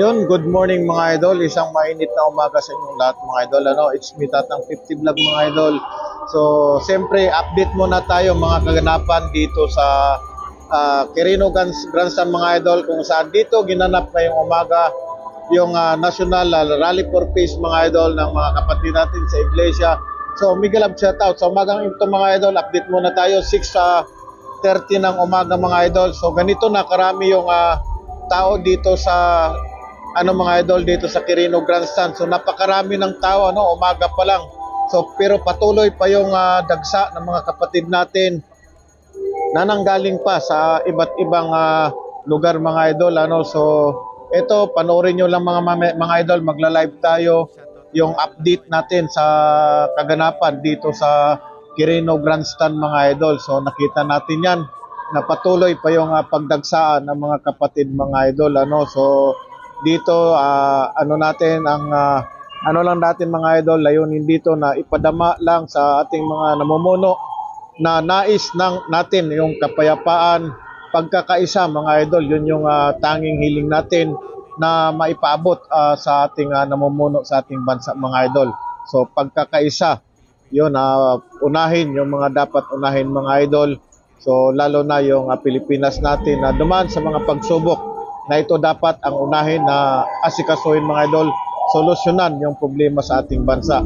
Yun, good morning mga idol. Isang mainit na umaga sa inyong lahat mga idol. Ano, it's me Tatang 50 Vlog mga idol. So, siyempre, update muna tayo mga kaganapan dito sa ah, Quirino Grandstand mga idol kung saan dito ginanap ngayong umaga yung ah, National ah, Rally for Peace mga idol ng mga kapatid natin sa iglesia. So, mega love shout out. So, umagang ito mga idol, update muna tayo. 6 sa 30 ng umaga mga idol. So, ganito na karami yung ah, tao dito sa ano mga idol dito sa Quirino Grandstand. So napakarami ng tao ano umaga pa lang. So pero patuloy pa yung ah, dagsa ng mga kapatid natin na nanggaling pa sa iba't ibang ah, lugar mga idol ano. So ito panoorin niyo lang mga mga idol magla-live tayo yung update natin sa kaganapan dito sa Quirino Grandstand mga idol. So nakita natin 'yan na patuloy pa yung ah, pagdagsaan ng mga kapatid mga idol ano. So dito ah, ano natin ang ah, ano lang natin mga idol layunin dito na ipadama lang sa ating mga namumuno na nais ng natin yung kapayapaan pagkakaisa mga idol. Yun yung ah, tanging hiling natin na maipaabot ah, sa ating ah, namumuno sa ating bansa mga idol. So pagkakaisa yun ah, unahin yung mga dapat unahin mga idol. So lalo na yung ah, Pilipinas natin na dumaan sa mga pagsubok na ito dapat ang unahin na asikasuhin mga idol, solusyonan yung problema sa ating bansa.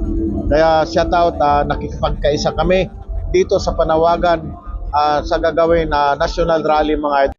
Kaya shout out, uh, nakikipagkaisa kami dito sa panawagan ah, sa gagawin na national rally mga idol.